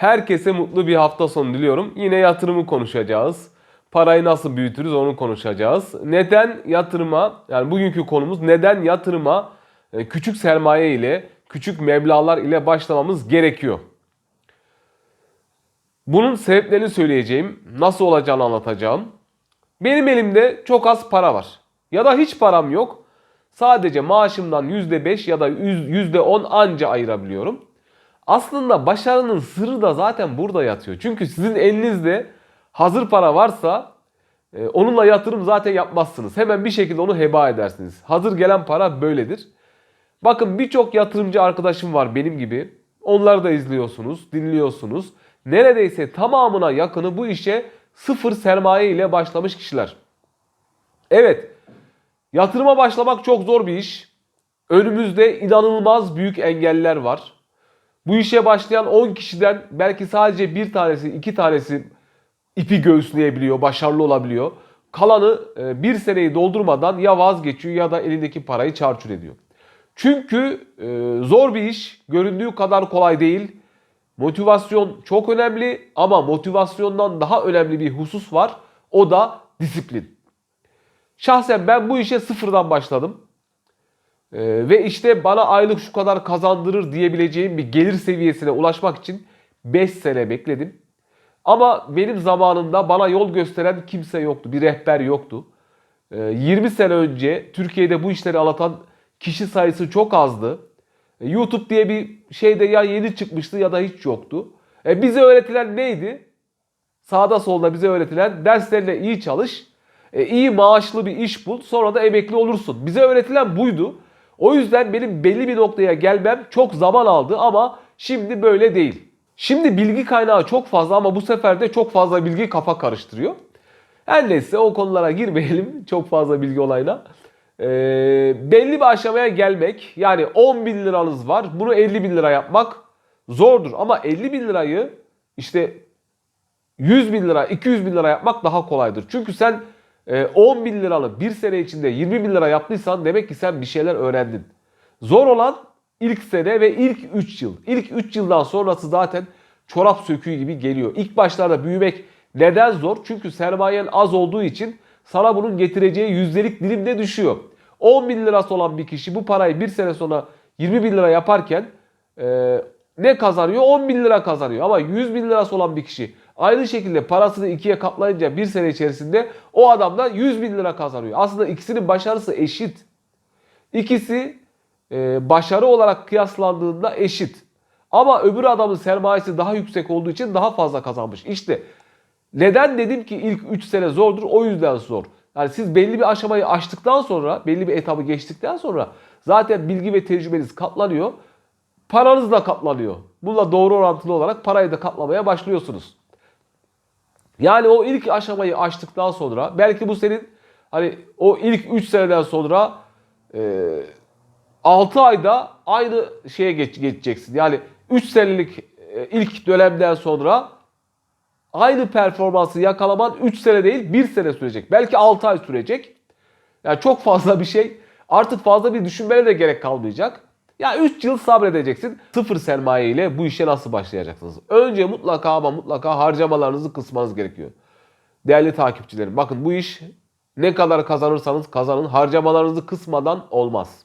Herkese mutlu bir hafta sonu diliyorum. Yine yatırımı konuşacağız. Parayı nasıl büyütürüz onu konuşacağız. Neden yatırıma, yani bugünkü konumuz neden yatırıma e, küçük sermaye ile, küçük meblağlar ile başlamamız gerekiyor. Bunun sebeplerini söyleyeceğim. Nasıl olacağını anlatacağım. Benim elimde çok az para var. Ya da hiç param yok. Sadece maaşımdan %5 ya da %10 anca ayırabiliyorum. Aslında başarının sırrı da zaten burada yatıyor. Çünkü sizin elinizde hazır para varsa e, onunla yatırım zaten yapmazsınız. Hemen bir şekilde onu heba edersiniz. Hazır gelen para böyledir. Bakın birçok yatırımcı arkadaşım var benim gibi. Onları da izliyorsunuz, dinliyorsunuz. Neredeyse tamamına yakını bu işe sıfır sermaye ile başlamış kişiler. Evet, yatırıma başlamak çok zor bir iş. Önümüzde inanılmaz büyük engeller var. Bu işe başlayan 10 kişiden belki sadece bir tanesi, iki tanesi ipi göğüsleyebiliyor, başarılı olabiliyor. Kalanı e, bir seneyi doldurmadan ya vazgeçiyor ya da elindeki parayı çarçur ediyor. Çünkü e, zor bir iş, göründüğü kadar kolay değil. Motivasyon çok önemli ama motivasyondan daha önemli bir husus var. O da disiplin. Şahsen ben bu işe sıfırdan başladım. Ee, ve işte bana aylık şu kadar kazandırır diyebileceğim bir gelir seviyesine ulaşmak için 5 sene bekledim. Ama benim zamanımda bana yol gösteren kimse yoktu. Bir rehber yoktu. Ee, 20 sene önce Türkiye'de bu işleri anlatan kişi sayısı çok azdı. E, YouTube diye bir şey de ya yeni çıkmıştı ya da hiç yoktu. E, bize öğretilen neydi? Sağda solda bize öğretilen derslerine iyi çalış, e, iyi maaşlı bir iş bul, sonra da emekli olursun. Bize öğretilen buydu. O yüzden benim belli bir noktaya gelmem çok zaman aldı ama şimdi böyle değil. Şimdi bilgi kaynağı çok fazla ama bu sefer de çok fazla bilgi kafa karıştırıyor. Her neyse o konulara girmeyelim çok fazla bilgi olayına. Ee, belli bir aşamaya gelmek yani 10 bin liranız var bunu 50 bin lira yapmak zordur. Ama 50 bin lirayı işte 100 bin lira 200 bin lira yapmak daha kolaydır. Çünkü sen 10 bin liralı bir sene içinde 20 bin lira yaptıysan demek ki sen bir şeyler öğrendin. Zor olan ilk sene ve ilk 3 yıl. İlk 3 yıldan sonrası zaten çorap söküğü gibi geliyor. İlk başlarda büyümek neden zor? Çünkü sermayen az olduğu için sana bunun getireceği yüzdelik dilimde düşüyor. 10 bin lirası olan bir kişi bu parayı bir sene sonra 20 bin lira yaparken e, ne kazanıyor? 10 bin lira kazanıyor. Ama 100 bin lirası olan bir kişi aynı şekilde parasını ikiye katlayınca bir sene içerisinde o adam da 100 bin lira kazanıyor. Aslında ikisinin başarısı eşit. İkisi e, başarı olarak kıyaslandığında eşit. Ama öbür adamın sermayesi daha yüksek olduğu için daha fazla kazanmış. İşte neden dedim ki ilk 3 sene zordur? O yüzden zor. Yani siz belli bir aşamayı aştıktan sonra, belli bir etabı geçtikten sonra zaten bilgi ve tecrübeniz katlanıyor. Paranız da katlanıyor. Bununla doğru orantılı olarak parayı da katlamaya başlıyorsunuz. Yani o ilk aşamayı aştıktan sonra belki bu senin hani o ilk 3 seneden sonra e, 6 ayda aynı şeye geç, geçeceksin. Yani 3 senelik e, ilk dönemden sonra aynı performansı yakalaman 3 sene değil 1 sene sürecek. Belki 6 ay sürecek. Yani çok fazla bir şey. Artık fazla bir düşünmene de gerek kalmayacak. Ya 3 yıl sabredeceksin. Sıfır sermaye ile bu işe nasıl başlayacaksınız? Önce mutlaka ama mutlaka harcamalarınızı kısmanız gerekiyor. Değerli takipçilerim bakın bu iş ne kadar kazanırsanız kazanın harcamalarınızı kısmadan olmaz.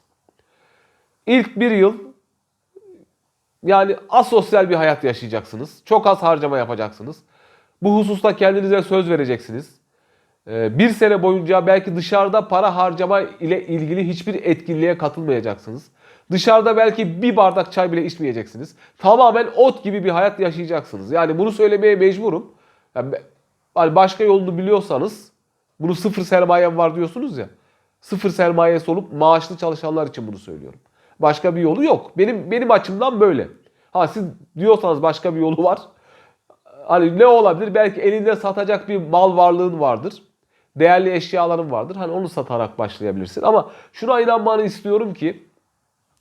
İlk bir yıl yani asosyal bir hayat yaşayacaksınız. Çok az harcama yapacaksınız. Bu hususta kendinize söz vereceksiniz. Ee, Bir sene boyunca belki dışarıda para harcama ile ilgili hiçbir etkinliğe katılmayacaksınız. Dışarıda belki bir bardak çay bile içmeyeceksiniz. Tamamen ot gibi bir hayat yaşayacaksınız. Yani bunu söylemeye mecburum. Yani başka yolunu biliyorsanız bunu sıfır sermayem var diyorsunuz ya. Sıfır sermayesi olup maaşlı çalışanlar için bunu söylüyorum. Başka bir yolu yok. Benim benim açımdan böyle. Ha siz diyorsanız başka bir yolu var. Hani ne olabilir? Belki elinde satacak bir mal varlığın vardır. Değerli eşyaların vardır. Hani onu satarak başlayabilirsin. Ama şuna inanmanı istiyorum ki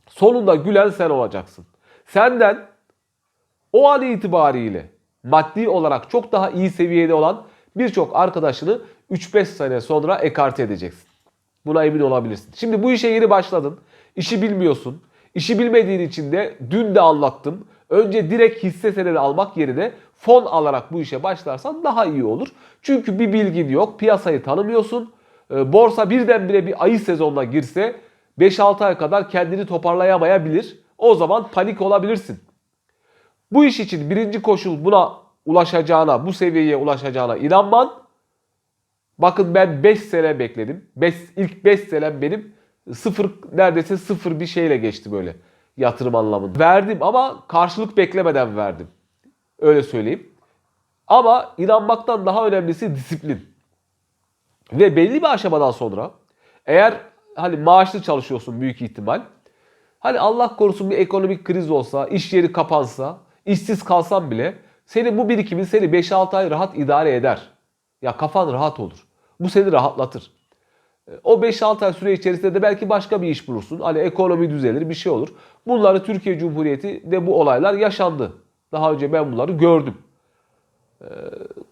sonunda gülen sen olacaksın. Senden o an itibariyle maddi olarak çok daha iyi seviyede olan birçok arkadaşını 3-5 sene sonra ekarte edeceksin. Buna emin olabilirsin. Şimdi bu işe yeni başladın. İşi bilmiyorsun. İşi bilmediğin için de dün de anlattım. Önce direkt hisse senedi almak yerine fon alarak bu işe başlarsan daha iyi olur. Çünkü bir bilgin yok, piyasayı tanımıyorsun. Ee, Borsa birdenbire bir ayı sezonuna girse 5-6 ay kadar kendini toparlayamayabilir. O zaman panik olabilirsin. Bu iş için birinci koşul buna ulaşacağına, bu seviyeye ulaşacağına inanman. Bakın ben 5 sene bekledim. Beş, ilk 5 senem benim sıfır neredeyse sıfır bir şeyle geçti böyle yatırım anlamında. Verdim ama karşılık beklemeden verdim. Öyle söyleyeyim. Ama inanmaktan daha önemlisi disiplin. Ve belli bir aşamadan sonra eğer hani maaşlı çalışıyorsun büyük ihtimal. Hani Allah korusun bir ekonomik kriz olsa, iş yeri kapansa, işsiz kalsan bile senin bu birikimin seni 5-6 ay rahat idare eder. Ya kafan rahat olur. Bu seni rahatlatır. O 5-6 ay süre içerisinde de belki başka bir iş bulursun. Hani ekonomi düzelir bir şey olur. Bunları Türkiye Cumhuriyeti de bu olaylar yaşandı. Daha önce ben bunları gördüm. E,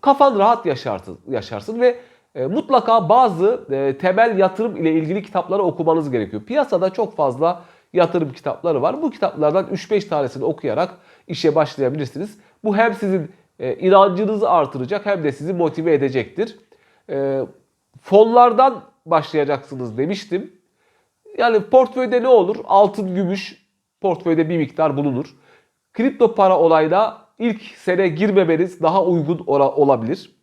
Kafan rahat yaşarsın, yaşarsın ve e, mutlaka bazı e, temel yatırım ile ilgili kitapları okumanız gerekiyor. Piyasada çok fazla yatırım kitapları var. Bu kitaplardan 3-5 tanesini okuyarak işe başlayabilirsiniz. Bu hem sizin e, inancınızı artıracak hem de sizi motive edecektir. Fonlardan başlayacaksınız demiştim. Yani portföyde ne olur? Altın, gümüş portföyde bir miktar bulunur. Kripto para olayda ilk sene girmemeniz daha uygun ola- olabilir.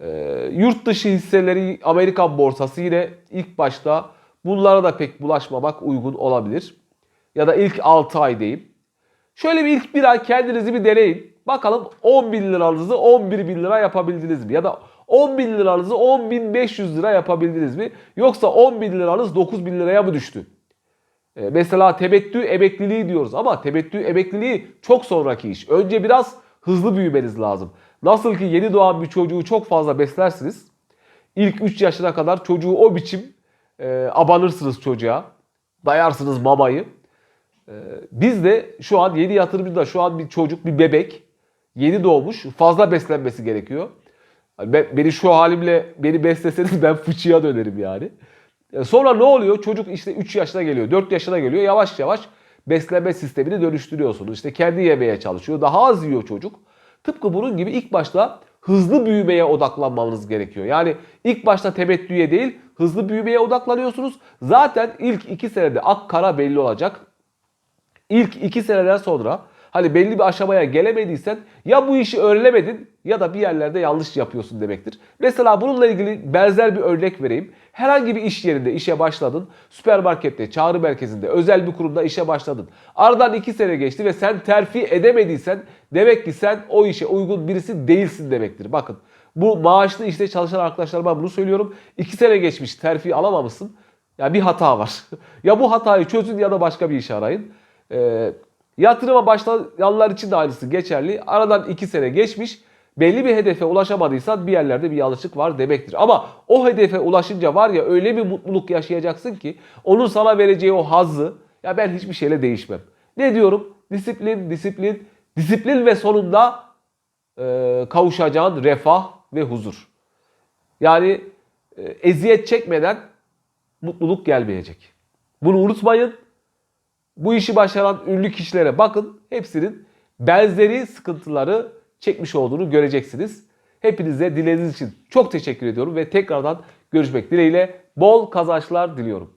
Ee, yurt dışı hisseleri Amerikan borsası yine ilk başta bunlara da pek bulaşmamak uygun olabilir. Ya da ilk 6 ay diyeyim. Şöyle bir ilk bir ay kendinizi bir deneyin. Bakalım 10 bin liranızı 11 bin lira yapabildiniz mi? Ya da 10 bin liranızı 10 bin 500 lira yapabildiniz mi? Yoksa 10 bin liranız 9 bin liraya mı düştü? Ee, mesela temettü emekliliği diyoruz ama temettü emekliliği çok sonraki iş. Önce biraz hızlı büyümeniz lazım. Nasıl ki yeni doğan bir çocuğu çok fazla beslersiniz. İlk 3 yaşına kadar çocuğu o biçim e, abanırsınız çocuğa. Dayarsınız mamayı. E, biz de şu an yeni yatırımcı da şu an bir çocuk, bir bebek. Yeni doğmuş. Fazla beslenmesi gerekiyor. Hani Ben, beni şu halimle beni besleseniz ben fıçıya dönerim yani. E, Sonra ne oluyor? Çocuk işte 3 yaşına geliyor, 4 yaşına geliyor. Yavaş yavaş beslenme sistemini dönüştürüyorsunuz. İşte kendi yemeye çalışıyor. Daha az yiyor çocuk. Tıpkı bunun gibi ilk başta hızlı büyümeye odaklanmanız gerekiyor. Yani ilk başta temettüye değil hızlı büyümeye odaklanıyorsunuz. Zaten ilk 2 senede ak kara belli olacak. İlk 2 seneden sonra hani belli bir aşamaya gelemediysen ya bu işi öğrenemedin ya da bir yerlerde yanlış yapıyorsun demektir. Mesela bununla ilgili benzer bir örnek vereyim. Herhangi bir iş yerinde işe başladın. Süpermarkette, çağrı merkezinde, özel bir kurumda işe başladın. Aradan 2 sene geçti ve sen terfi edemediysen demek ki sen o işe uygun birisi değilsin demektir. Bakın bu maaşlı işte çalışan arkadaşlarıma bunu söylüyorum. 2 sene geçmiş terfi alamamışsın. Ya bir hata var. ya bu hatayı çözün ya da başka bir iş arayın. Ee, yatırıma başlayanlar için de aynısı geçerli. Aradan 2 sene geçmiş. Belli bir hedefe ulaşamadıysan bir yerlerde bir yanlışlık var demektir. Ama o hedefe ulaşınca var ya öyle bir mutluluk yaşayacaksın ki onun sana vereceği o hazzı ya ben hiçbir şeyle değişmem. Ne diyorum? Disiplin, disiplin, disiplin ve sonunda e, kavuşacağın refah ve huzur. Yani e, eziyet çekmeden mutluluk gelmeyecek. Bunu unutmayın. Bu işi başaran ünlü kişilere bakın. Hepsinin benzeri sıkıntıları çekmiş olduğunu göreceksiniz. Hepinize dilediğiniz için çok teşekkür ediyorum ve tekrardan görüşmek dileğiyle bol kazançlar diliyorum.